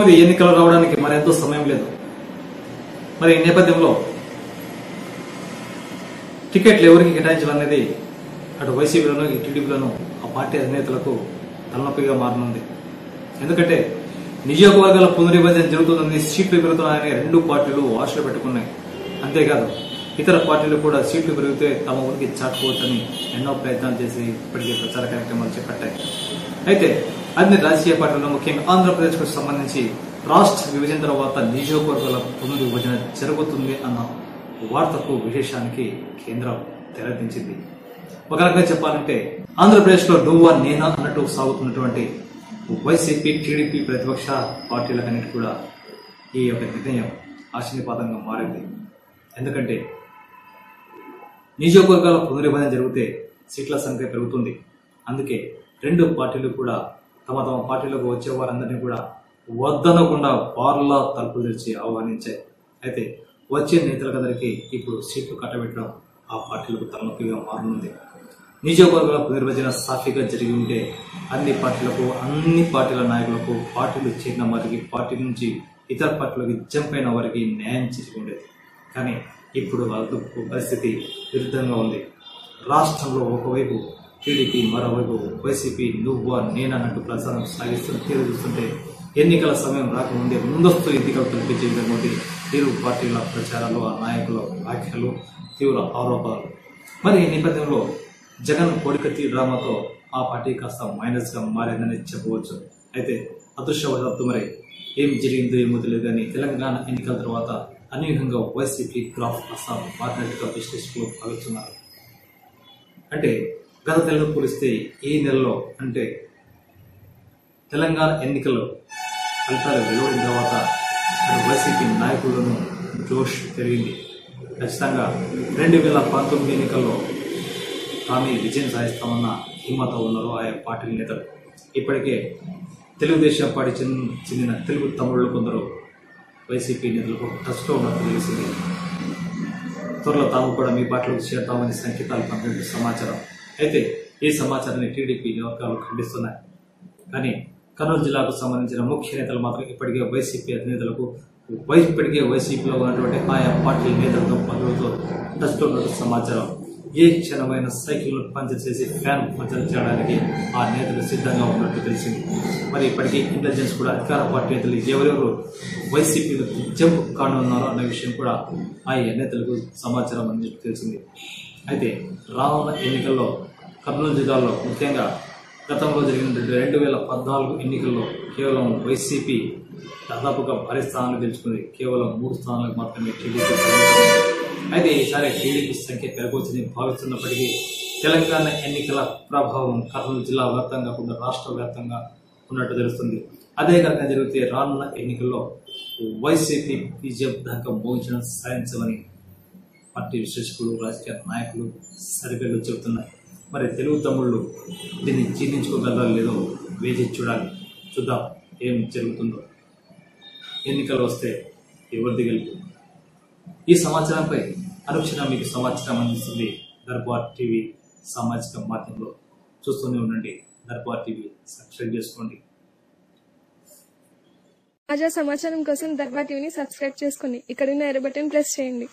తొమ్మిది ఎన్నికలు రావడానికి మరెంతో సమయం లేదు. మరి ఈ నేపథ్యంలో టికెట్లు ఎవరికి కేటాయించాలనేది అటు వైసీపీలోనూ ఈ టీడీపీలోనూ ఆ పార్టీ అధినేతలకు తలనొప్పిగా మారనుంది. ఎందుకంటే నియోజకవర్గాల పునర్విభజన జరుగుతుందని సీట్లు పెరుగుతున్నాయని రెండు పార్టీలు ఆశలు పెట్టుకున్నాయి. అంతేకాదు ఇతర పార్టీలు కూడా సీట్లు పెరిగితే తమ ఊరికి చాటుకోవచ్చని ఎన్నో ప్రయత్నాలు చేసి ఇప్పటికే ప్రచార కార్యక్రమాలు చేపట్టాయి. అయితే అన్ని రాజకీయ పార్టీలు ముఖ్యంగా ఆంధ్రప్రదేశ్కు సంబంధించి రాష్ట్ర విభజన తర్వాత నియోజకవర్గాల పునర్విభజన జరుగుతుంది అన్న వార్తకు విశేషానికి కేంద్రం తెరదించింది. ఒక రకంగా చెప్పాలంటే ఆంధ్రప్రదేశ్లో నువ్వా నేనా అన్నట్టు సాగుతున్నటువంటి వైసీపీ టీడీపీ ప్రతిపక్ష పార్టీలకన్నిటి కూడా ఈ యొక్క నిర్ణయం ఆశీర్వాదంగా మారింది. ఎందుకంటే నియోజకవర్గాల పునర్విభజన జరిగితే సీట్ల సంఖ్య పెరుగుతుంది. అందుకే రెండు పార్టీలు కూడా తమ తమ పార్టీలకు వచ్చే వారందరినీ కూడా వద్దనకుండా బార్లా తలుపులు తెరిచి ఆహ్వానించాయి. అయితే వచ్చే నేతలకందరికీ ఇప్పుడు సీట్లు కట్టబెట్టడం ఆ పార్టీలకు తలనొప్పిగా మారనుంది నియోజకవర్గాల పునర్విభజన సాఫీగా జరిగి ఉంటే అన్ని పార్టీలకు అన్ని పార్టీల నాయకులకు పార్టీలు చేరిన వారికి పార్టీ నుంచి ఇతర పార్టీలకు జంప్ అయిన వారికి న్యాయం చేసి ఉండేది. కానీ ఇప్పుడు వాళ్ళకు పరిస్థితి విరుద్ధంగా ఉంది. రాష్ట్రంలో ఒకవైపు టీడీపీ మరోవైపు వైసీపీ నువ్వా నేనన్నట్టు ప్రచారం సాగిస్తున్న తీరు చూస్తుంటే ఎన్నికల సమయం రాకముందే ముందస్తు ఎన్నికలు కల్పించే విధంగా ఇరు పార్టీల ప్రచారాలు ఆ నాయకుల వ్యాఖ్యలు తీవ్ర ఆరోపణలు. మరి ఈ నేపథ్యంలో జగన్ కోడికత్తి డ్రామాతో ఆ పార్టీ కాస్త మైనస్గా మారిందని చెప్పవచ్చు. అయితే అదృష్టవశాత్తు మరి ఏం జరిగిందో ఏమో తెలియదు కానీ తెలంగాణ ఎన్నికల తర్వాత అనేకంగా వైసీపీ గ్రాఫ్ కాస్త మారినట్టుగా విశ్లేషకులు భావిస్తున్నారు అంటే గత నెలలో పోలిస్తే ఈ నెలలో అంటే తెలంగాణ ఎన్నికల్లో ఫలితాలు వెలువడిన తర్వాత వైసీపీ నాయకులను జోష్ పెరిగింది. ఖచ్చితంగా రెండు వేల పంతొమ్మిది ఎన్నికల్లో తామే విజయం సాధిస్తామన్న హిమ్మత ఉన్నారు ఆయా పార్టీ నేతలు. ఇప్పటికే తెలుగుదేశం పార్టీ చెందిన తెలుగు తమ్ముళ్ళు కొందరు వైసీపీ నేతలకు ట్రస్ట్లో ఉన్నట్టు తెలిసింది త్వరలో తాము కూడా మీ పాటలకు చేరుతామని సంకేతాలు పంపినట్టు సమాచారం. అయితే ఈ సమాచారాన్ని టీడీపీ వర్గాలు ఖండిస్తున్నాయి. కానీ కర్నూలు జిల్లాకు సంబంధించిన ముఖ్య నేతలు మాత్రం ఇప్పటికే వైసీపీ అధినేతలకు ఇప్పటికే వైసీపీలో ఉన్నటువంటి ఆయా పార్టీ నేతలతో పనులతో ట్రస్ట్ ఉన్నట్టు సమాచారం. ఏ క్షణమైన సైకిల్ను పంచర్ చేసి ఫ్యాన్ పంచర్ చేయడానికి ఆ నేతలు సిద్ధంగా ఉన్నట్టు తెలిసింది. మరి ఇప్పటికీ ఇంటెలిజెన్స్ కూడా అధికార పార్టీ నేతలు ఎవరెవరు వైసీపీ జంప్ కానున్నారో అన్న విషయం కూడా ఆయా నేతలకు సమాచారం అందినట్టు తెలిసింది. అయితే రానున్న ఎన్నికల్లో కర్నూలు జిల్లాలో ముఖ్యంగా గతంలో జరిగిన రెండు వేల పద్నాలుగు ఎన్నికల్లో కేవలం వైసీపీ దాదాపుగా భారీ స్థానాలు గెలుచుకుంది. కేవలం మూడు స్థానాలకు మాత్రమే టీడీపీ అయితే ఈసారి టీడీపీ సంఖ్య పెరగవచ్చని భావిస్తున్నప్పటికీ తెలంగాణ ఎన్నికల ప్రభావం కర్నూలు జిల్లా వ్యాప్తంగా కూడా రాష్ట్ర వ్యాప్తంగా ఉన్నట్టు తెలుస్తుంది. అదే కాక జరిగితే రానున్న ఎన్నికల్లో వైసీపీ బీజేపీ దాకా మోగించడం సాధించమని పార్టీ విశ్లేషకులు రాజకీయ నాయకులు సర్వేలు చెబుతున్నారు. మరి తెలుగు తమ్ముళ్ళు దీన్ని జీర్ణించుకోగలరా లేదో వేచి చూడాలి. చూద్దాం ఏం జరుగుతుందో. ఎన్నికలు వస్తే ఎవరిది గెలుపు? ఈ సమాచారంపై అనుక్షణం మీకు సమాచారం అందిస్తుంది. దర్బార్ టీవీ సామాజిక మాధ్యమంలో చూస్తూనే ఉండండి. దర్బార్ టీవీ సబ్స్క్రైబ్ చేసుకోండి. తాజా సమాచారం కోసం దర్బార్ టీవీని సబ్స్క్రైబ్ చేసుకోండి. ఇక్కడున్న ఎర్ర బటన్ ప్రెస్ చేయండి.